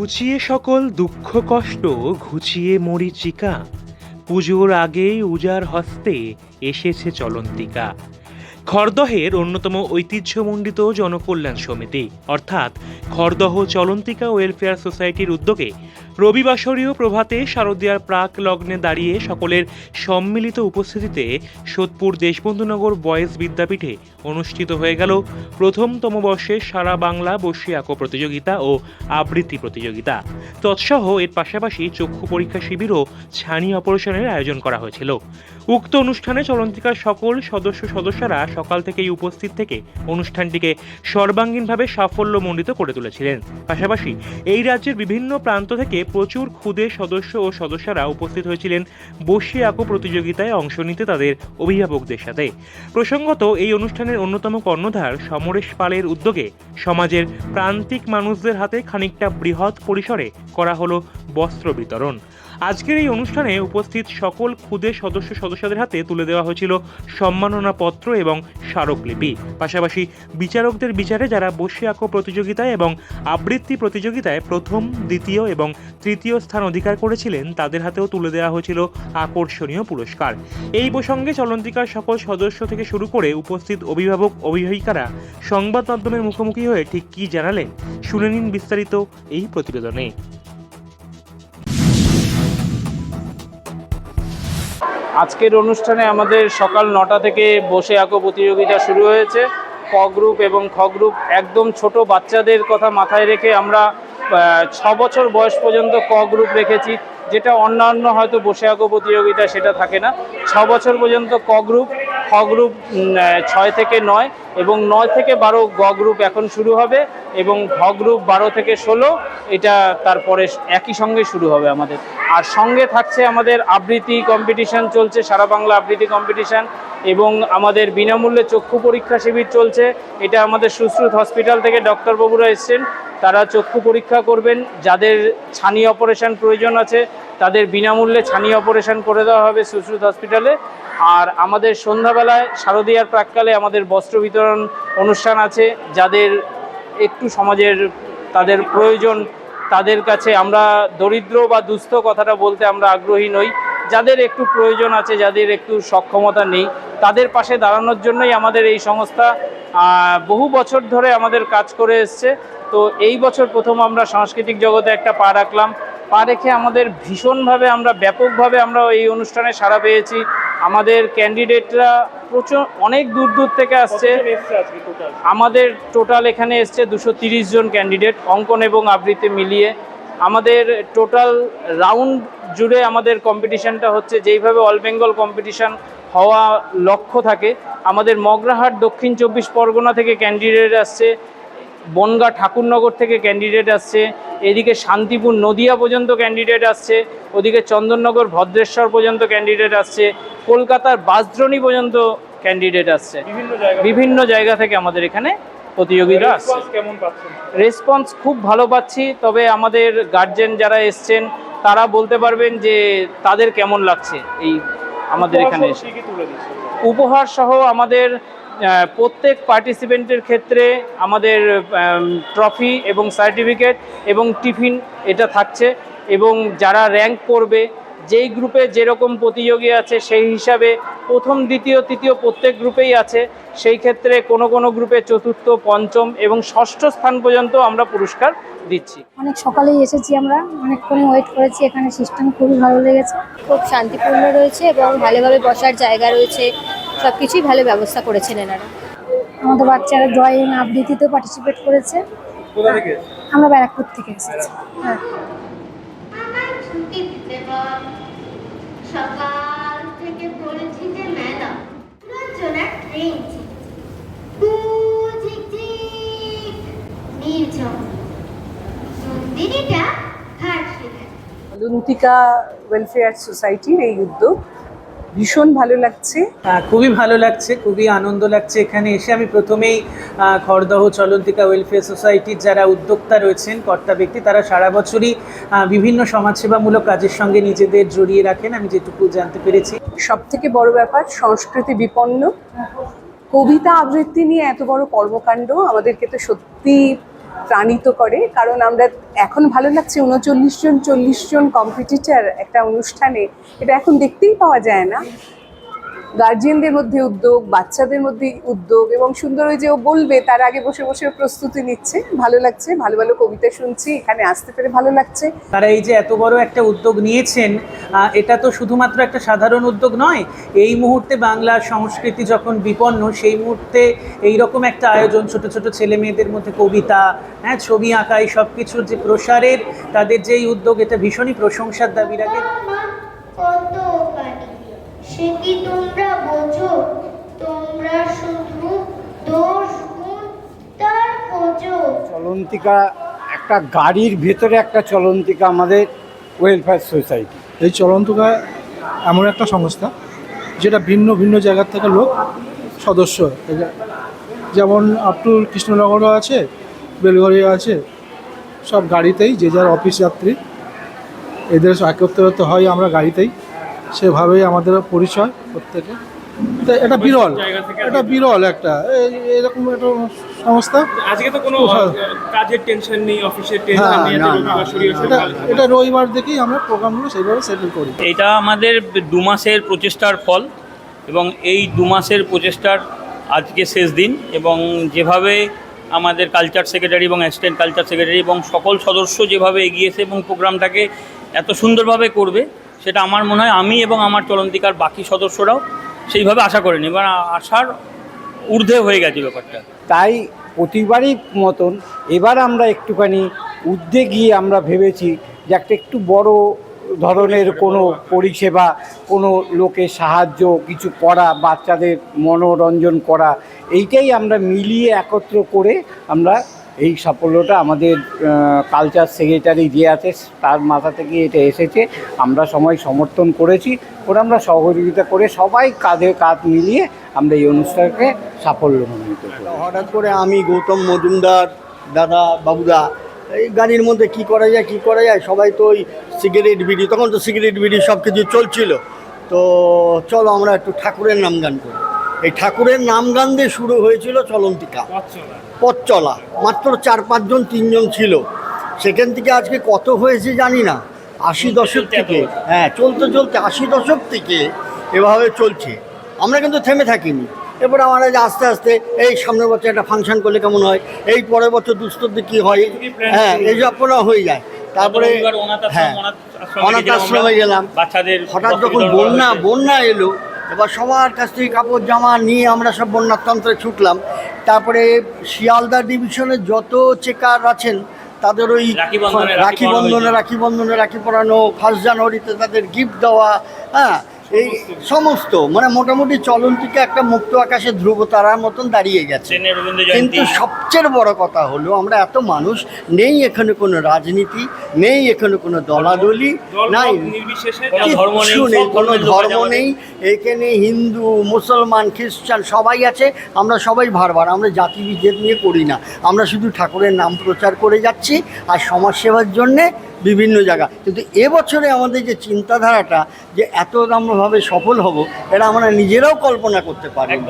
ঘুচিয়ে সকল দুঃখ কষ্ট, ঘুচিয়ে মরিচিকা পুজোর আগেই উজার হস্তে এসেছে চলন্তিকা। খরদহের অন্যতম ঐতিহ্যমণ্ডিত জনকল্যাণ সমিতি, অর্থাৎ খরদহ চলন্তিকা ওয়েলফেয়ার সোসাইটির উদ্যোগে রবিবাসরীয় প্রভাতে শারদীয়ার প্রাক লগ্নে দাঁড়িয়ে সকলের সম্মিলিত উপস্থিতিতে সোদপুর দেশবন্ধুনগর বয়েজ বিদ্যাপীঠে অনুষ্ঠিত হয়ে গেল প্রথমতম বর্ষের সারা বাংলা বসি আঁকো প্রতিযোগিতা ও আবৃত্তি প্রতিযোগিতা। তৎসহ এর পাশাপাশি চক্ষু পরীক্ষা শিবির ও ছানি অপারেশনের আয়োজন করা হয়েছিল। উক্ত অনুষ্ঠানে চলন্তিকার সকল সদস্য সদস্যরা সকাল থেকেই উপস্থিত থেকে অনুষ্ঠানটিকে সর্বাঙ্গীনভাবে সাফল্যমণ্ডিত করে তুলেছিলেন। পাশাপাশি এই রাজ্যের বিভিন্ন প্রান্ত থেকে প্রচুর ক্ষুদে সদস্য ও সদস্যরা উপস্থিত হয়েছিলেন বসি আঁকো প্রতিযোগিতায় অংশ নিতে তাদের অভিভাবকদের সাথে। প্রসঙ্গত, এই অনুষ্ঠানের অন্যতম কর্ণধার সমরেশ পালের উদ্যোগে সমাজের প্রান্তিক মানুষদের হাতে খানিকটা বৃহৎ পরিসরে করা হলো বস্ত্র বিতরণ। আজকের এই অনুষ্ঠানে উপস্থিত সকল ক্ষুদে সদস্য সদস্যদের হাতে তুলে দেওয়া হয়েছিল সম্মাননা পত্র এবং স্মারকলিপি। পাশাপাশি বিচারকদের বিচারে যারা বসে আঁকো প্রতিযোগিতায় এবং আবৃত্তি প্রতিযোগিতায় প্রথম, দ্বিতীয় এবং তৃতীয় স্থান অধিকার করেছিলেন, তাদের হাতেও তুলে দেওয়া হয়েছিল আকর্ষণীয় পুরস্কার। এই প্রসঙ্গে চলন্তিকার সকল সদস্য থেকে শুরু করে উপস্থিত অভিভাবক, অভিভাবিকারা সংবাদ মাধ্যমের মুখোমুখি হয়ে ঠিক কী জানালেন, শুনে নিন বিস্তারিত এই প্রতিবেদনে। আজকের অনুষ্ঠানে আমাদের সকাল নটা থেকে বসে আঁকো প্রতিযোগিতা শুরু হয়েছে। ক গ্রুপ এবং খ গ্রুপ একদম ছোট বাচ্চাদের কথা মাথায় রেখে আমরা ছ বছর বয়স পর্যন্ত ক গ্রুপ রেখেছি, যেটা অন্যান্য হয়তো বসে আঁকো প্রতিযোগিতা সেটা থাকে না। ছ বছর পর্যন্ত ক গ্রুপ খ গ্রুপ ছয় থেকে নয় এবং নয় থেকে বারো গ গ্রুপ এখন শুরু হবে এবং ঘ গ্রুপ বারো থেকে ষোলো, এটা তারপরে একই সঙ্গে শুরু হবে আমাদের। আর সঙ্গে থাকছে আমাদের আবৃত্তি কম্পিটিশন চলছে, সারা বাংলা আবৃত্তি কম্পিটিশন এবং আমাদের বিনামূল্যে চক্ষু পরীক্ষা শিবির চলছে। এটা আমাদের সুশ্রুত হসপিটাল থেকে ডক্টর বাবুরা এসছেন। তারা চক্ষু পরীক্ষা করবেন, যাদের ছানি অপারেশন প্রয়োজন আছে, তাদের বিনামূল্যে ছানি অপারেশন করে দেওয়া হবে সুশ্রুত হসপিটালে। আর আমাদের সন্ধ্যাবেলায় শারদীয়ার প্রাককালে আমাদের বস্ত্র বিতরণ অনুষ্ঠান আছে, যাদের একটু সমাজের তাদের প্রয়োজন, তাদের কাছে আমরা দরিদ্র বা দুস্থ কথাটা বলতে আমরা আগ্রহী নই। যাদের একটু প্রয়োজন আছে, যাদের একটু সক্ষমতা নেই, তাদের পাশে দাঁড়ানোর জন্যই আমাদের এই সংস্থা বহু বছর ধরে আমাদের কাজ করে এসছে। তো এই বছর প্রথম আমরা সাংস্কৃতিক জগতে একটা পা রাখলাম। পা রেখে আমাদের ভীষণভাবে আমরা ব্যাপকভাবে আমরা এই অনুষ্ঠানে সাড়া পেয়েছি। আমাদের ক্যান্ডিডেটরা প্রচুর অনেক দূর দূর থেকে আসছে। আমাদের টোটাল এখানে এসছে দুশো তিরিশ জন ক্যান্ডিডেট অঙ্কন এবং আবৃত্তি মিলিয়ে। আমাদের টোটাল রাউন্ড জুড়ে আমাদের কম্পিটিশানটা হচ্ছে যেইভাবে অল বেঙ্গল কম্পিটিশন হওয়া লক্ষ্য থাকে। আমাদের মগরাহাট দক্ষিণ চব্বিশ পরগনা থেকে ক্যান্ডিডেট আসছে। বনগা ঠাকুরনগর থেকে ক্যান্ডিডেট আসছে এদিকে শান্তিপুর নদিয়া পর্যন্ত ক্যান্ডিডেট আসছে ওদিকে চন্দননগর ভদ্রেশ্বর পর্যন্ত ক্যান্ডিডেট আসছে কলকাতার বাসদ্রণী পর্যন্ত ক্যান্ডিডেট আসছে। বিভিন্ন জায়গা থেকে। আমাদের এখানে প্রতিযোগীরা আসছে। রেসপন্স কেমন পাচ্ছেন? রেসপন্স খুব ভালো পাচ্ছি তবে আমাদের গার্জেন যারা এসছেন তারা বলতে পারবেন যে তাদের কেমন লাগছে এই আমাদের এখানে উপহার সহ আমাদের প্রত্যেক পার্টিসিপেন্টের ক্ষেত্রে আমাদের ট্রফি এবং সার্টিফিকেট এবং টিফিন এটা থাকছে এবং যারা র্যাঙ্ক করবে যেই গ্রুপে যেরকম প্রতিযোগী আছে সেই হিসাবে প্রথম দ্বিতীয় তৃতীয় প্রত্যেক গ্রুপেই আছে সেই ক্ষেত্রে কোনো কোনো গ্রুপে চতুর্থ পঞ্চম এবং ষষ্ঠ স্থান পর্যন্ত আমরা পুরস্কার দিচ্ছি। অনেক সকালেই এসেছি আমরা অনেকক্ষণ ওয়েট করেছি এখানে সিস্টেম খুবই ভালো লেগেছে। খুব শান্তিপূর্ণ রয়েছে এবং ভালোভাবে বসার জায়গা রয়েছে। সব কিছুই ভালো ব্যবস্থা করেছেন এনারা। আমাদের বাচ্চারা ড্রয়িং আবৃত্তিতেও পার্টিসিপেট করেছে। আমরা ব্যারাকপুর থেকে এসেছি? হ্যাঁ সকাল থেকে যে ম্যাডাম ট্রেন লুন্তিকা ওয়েলফেয়ার সোসাইটির এই উদ্যোগ। ভীষণ ভালো লাগছে। খুবই ভালো লাগছে খুবই আনন্দ লাগছে। এখানে এসে আমি প্রথমেই খড়দহ চলন্তিকা ওয়েলফেয়ার সোসাইটির যারা উদ্যোক্তা রয়েছেন কর্তা ব্যক্তি তারা সারা বছরই বিভিন্ন সমাজসেবামূলক কাজের সঙ্গে নিজেদের জড়িয়ে রাখেন। আমি যেটুকু জানতে পেরেছি। সব থেকে বড় ব্যাপার সংস্কৃতি বিপন্ন। কবিতা আবৃত্তি নিয়ে এত বড় কর্মকাণ্ড আমাদেরকে তো সত্যি প্রাণিত করে, কারণ আমরা এখন ভালো লাগছে উনচল্লিশ জন, চল্লিশ জন কম্পিটিটার একটা অনুষ্ঠানে। এটা এখন দেখতেই পাওয়া যায় না। গার্জিয়ানদের মধ্যে উদ্যোগ বাচ্চাদের মধ্যে উদ্যোগ এবং সুন্দর ওই যে ও বলবে তার আগে বসে বসে প্রস্তুতি নিচ্ছে। ভালো লাগছে ভালো ভালো কবিতা শুনছি এখানে আসতে পেরে ভালো লাগছে। তারা এই যে এত বড় একটা উদ্যোগ নিয়েছেন এটা তো শুধুমাত্র একটা সাধারণ উদ্যোগ নয় এই মুহূর্তে বাংলা সংস্কৃতি যখন বিপন্ন সেই মুহূর্তে এই রকম একটা আয়োজন ছোট ছোট ছেলে মেয়েদের মধ্যে কবিতা হ্যাঁ ছবি আঁকা এই সব কিছুর যে প্রসারের তাদের যে এই উদ্যোগ এটা ভীষণই প্রশংসার দাবি রাখে সে কি তোমরা বোঝো? তোমরা শুধু দোষ গুণ তার খোঁজো। চলন্তিকা একটা গাড়ির ভেতরে একটা চলন্তিকা আমাদের ওয়েলফেয়ার সোসাইটি এই চলন্তিকা এমন একটা সংস্থা যেটা ভিন্ন ভিন্ন জায়গার থেকে লোক সদস্য যেমন আপ টু কৃষ্ণনগরও আছে বেলঘরিয়া আছে সব গাড়িতেই যে যার অফিস যাত্রী এদের একত্রিত হয় আমরা গাড়িতেই। সেভাবেই আমাদের পরিচয় প্রত্যেকে। তো এটা বিরল এটা বিরল একটা এই- এরকম একটা সংস্থা। আজকে তো কোনো কাজের টেনশন নেই অফিসের টেনশন নেই, না, না, এটা এটা রবিবার দেখেই আমরা প্রোগ্রামগুলো সেইভাবে সেটেল করি। এটা আমাদের দু মাসের প্রচেষ্টার ফল এবং এই দু মাসের প্রচেষ্টার আজকে শেষ দিন এবং যেভাবে আমাদের কালচার সেক্রেটারি এবং অ্যাসিস্ট্যান্ট কালচার সেক্রেটারি এবং সকল সদস্য যেভাবে এগিয়েছে এবং প্রোগ্রামটাকে এত সুন্দরভাবে করবে সেটা আমার মনে হয় আমি এবং আমার চলন্তিকার বাকি সদস্যরাও সেইভাবে আশা করেনি। এবার আশার ঊর্ধ্বে হয়ে গেছে ব্যাপারটা। তাই প্রতিবারই মতন এবার আমরা একটুখানি উদ্যোগ গিয়ে আমরা ভেবেছি যে একটা একটু বড় ধরনের কোনো পরিষেবা, কোনো লোকের সাহায্য, কিছু করা বাচ্চাদের মনোরঞ্জন করা, এইটাই আমরা মিলিয়ে একত্র করে আমরা এই সাফল্যটা আমাদের কালচার সেক্রেটারি যে আছে তার মাথা থেকে এটা এসেছে। আমরা সবাই সমর্থন করেছি করে আমরা সহযোগিতা করে সবাই কাঁধে কাঁধ মিলিয়ে আমরা এই অনুষ্ঠানকে সাফল্য করি। হঠাৎ করে আমি গৌতম মজুমদার দাদা বাবুদা এই গাড়ির মধ্যে কি করা যায় কি করা যায়? সবাই তো ওই সিগারেট বিড়ি তখন তো সিগারেট বিড়ি সব কিছু চলছিল। তো চলো আমরা একটু ঠাকুরের নাম গান করি। এই ঠাকুরের নাম গান দিয়ে শুরু হয়েছিল চলন্তিকা। পথ চলা। মাত্র চার পাঁচজন তিনজন ছিল। সেখান থেকে আজকে কত হয়েছে জানি না। আশি দশক থেকে। হ্যাঁ চলতে চলতে আশি দশক থেকে এভাবে চলছে। আমরা কিন্তু থেমে থাকিনি। এরপর আমরা যে আস্তে আস্তে এই সামনের বছর একটা ফাংশন করলে কেমন হয়? এই পরের বছর দুস্তর কি হয়? হ্যাঁ এই সব হয়ে যায়। তারপরে হ্যাঁ অনাথ আশ্রমে। গেলাম বাচ্চাদের হঠাৎ যখন বন্যা বন্যা এলো এবার সবার কাছ থেকে কাপড় জামা নিয়ে আমরা সব বন্যাতন্ত্রে ছুটলাম। তারপরে শিয়ালদা ডিভিশনে যত চেকার আছেন তাদের ওই রাখি বন্ধনে রাখি রাখি বন্ধনে রাখি পড়ানো ফার্স্ট জানুয়ারিতে তাদের গিফট দেওয়া হ্যাঁ এই সমস্ত মানে মোটামুটি চলন্তিকে একটা মুক্ত আকাশে ধ্রুব তারার মতন দাঁড়িয়ে গেছে। কিন্তু সবচেয়ে বড় কথা হলো আমরা এত মানুষ নেই এখানে কোনো রাজনীতি নেই এখানে কোনো দলাদলি নাই। ধর্ম নেই, কোনো ধর্ম নেই। এখানে হিন্দু মুসলমান খ্রিস্টান সবাই আছে আমরা সবাই ভারবার আমরা জাতি বিভেদ নিয়ে করি না। আমরা শুধু ঠাকুরের নাম প্রচার করে যাচ্ছি আর সমাজসেবার জন্যে বিভিন্ন জায়গা। কিন্তু এবছরে আমাদের যে চিন্তাধারাটা, যে এত আমরাভাবে সফল হব, এটা আমরা নিজেরাও কল্পনা করতে পারি